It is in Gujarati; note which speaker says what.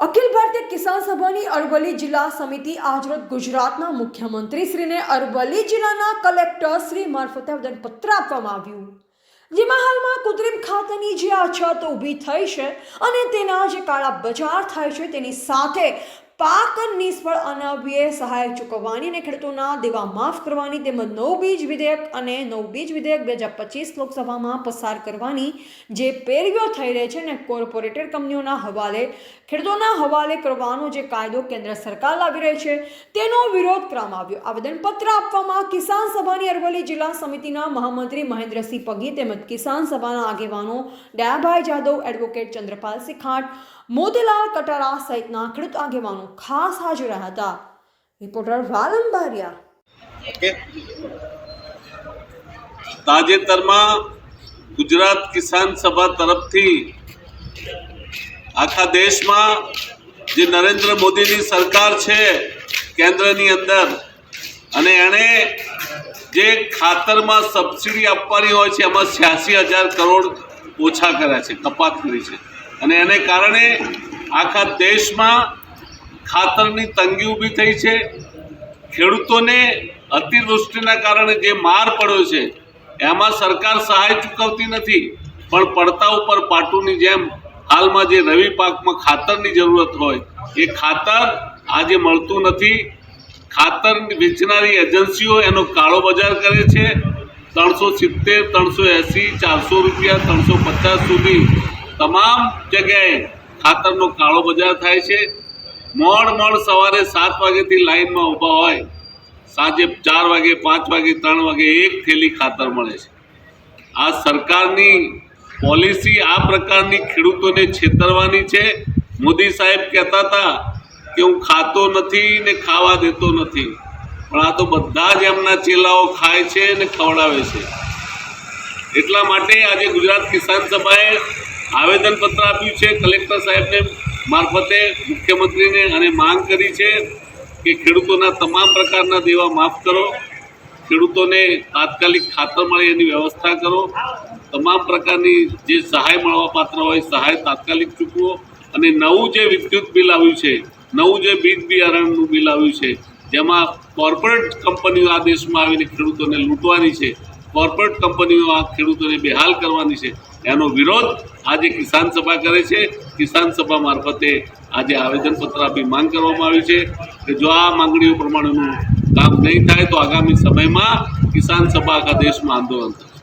Speaker 1: અખિલ ભારતીય કિસાન સભાની અરવલ્લી જિલ્લા સમિતિ આજરોજ ગુજરાતના મુખ્યમંત્રીશ્રીને અરવલ્લી જિલ્લાના કલેક્ટર શ્રી મારફતે આવેદનપત્ર આપવામાં આવ્યું. જેમાં હાલમાં કૃત્રિમ ખાતરની જે અછત ઊભી થઈ છે અને તેના જે કાળા બજાર થાય છે તેની સાથે પાક નિષ્ફળ અનાવ્યે સહાય ચૂકવવાની અને ખેડૂતોના દેવા માફ કરવાની તેમજ નવ બીજ વિધેયક અને નવ બીજ વિધેયક બે હજાર પચીસ લોકસભામાં પસાર કરવાની જે પેરવીઓ થઈ રહી છે ને કોર્પોરેટેડ કંપનીઓના હવાલે, ખેડૂતોના હવાલે કરવાનો જે કાયદો કેન્દ્ર સરકાર લાવી રહી છે, તેનો વિરોધ કરવામાં આવ્યો. આવેદનપત્ર આપવામાં કિસાન સભાની અરવલ્લી જિલ્લા સમિતિના મહામંત્રી મહેન્દ્રસિંહ પગી તેમજ કિસાન સભાના આગેવાનો ડાયાભાઈ જાદવ, એડવોકેટ ચંદ્રપાલસિંહ ખાંટ મોતીલાલ કટારા સહિતના ખેડૂત આગેવાનો ખાસ હાજર હતા. રિપોર્ટર વાલમ
Speaker 2: તાજેતરમાં ગુજરાત કિસાન સભા તરફથી આખા દેશમાં જે નરેન્દ્ર મોદીની સરકાર છે કેન્દ્રની અંદર અને એણે જે ખાતરમાં સબસિડી આપવાની હોય છે, એમાં છ્યાસી હજાર કરોડ ઓછા કર્યા છે, કપાત કરી છે. અને એને કારણે આખા દેશમાં ખાતરની તંગી ઊભી થઈ છે. ખેડૂતોને અતિવૃષ્ટિના કારણે જે માર પડ્યો છે, એમાં સરકાર સહાય ચૂકવતી નથી, પણ પડતા ઉપર પાટુની જેમ હાલમાં જે રવિ પાકમાં ખાતરની જરૂરત હોય, એ ખાતર આજે મળતું નથી. ખાતર વેચનારી એજન્સીઓ એનો કાળો બજાર કરે છે. ત્રણસો સિત્તેર, ત્રણસો એંસી, ચારસો રૂપિયા, ત્રણસો પચાસ સુધી તમામ જગ્યાએ ખાતરનો કાળો બજાર થાય છે. મોડ મોડ સવારે સાત વાગ્યાથી લાઈનમાં ઊભા હોય, સાંજે ચાર વાગે, પાંચ વાગે, ત્રણ વાગે એક થેલી ખાતર મળે છે. આ સરકારની પોલિસી આ પ્રકારની ખેડૂતોને છેતરવાની છે. મોદી સાહેબ કહેતા હતા કે હું ખાતો નથી ને ખાવા દેતો નથી, પણ આ તો બધા જ એમના ચેલાઓ ખાય છે ને ખવડાવે છે. એટલા માટે આજે ગુજરાત કિસાન સભાએ આવેદનપત્ર આપ્યું છે. કલેક્ટર સાહેબને મારફતે મુખ્યમંત્રીને અને માંગ કરી છે કે ખેડૂતોના તમામ પ્રકારના દેવા માફ કરો. ખેડૂતોને તાત્કાલિક ખાતર મળે એની વ્યવસ્થા કરો. તમામ પ્રકારની જે સહાય મળવા પાત્ર હોય સહાય તાત્કાલિક ચૂકવો. અને નવું જે વિદ્યુત બિલ આવ્યું છે, નવું જે બીજ બિયારણનું બિલ આવ્યું છે, જેમાં કોર્પોરેટ કંપનીઓ આ દેશમાં આવીને ખેડૂતોને લૂંટવાની છે કોર્પોરેટ કંપનીઓ આ ખેડૂતોને બેહાલ કરવાની છે. એનો વિરોધ આજે કિસાન સભા કરે છે. કિસાન સભા મારફતે આજે આવેદનપત્ર આપી માંગ કરવામાં આવી છે કે જો આ માંગણીઓ પ્રમાણેનું કામ નહીં થાય તો આગામી સમયમાં કિસાન સભા આખા દેશમાં આંદોલન થશે.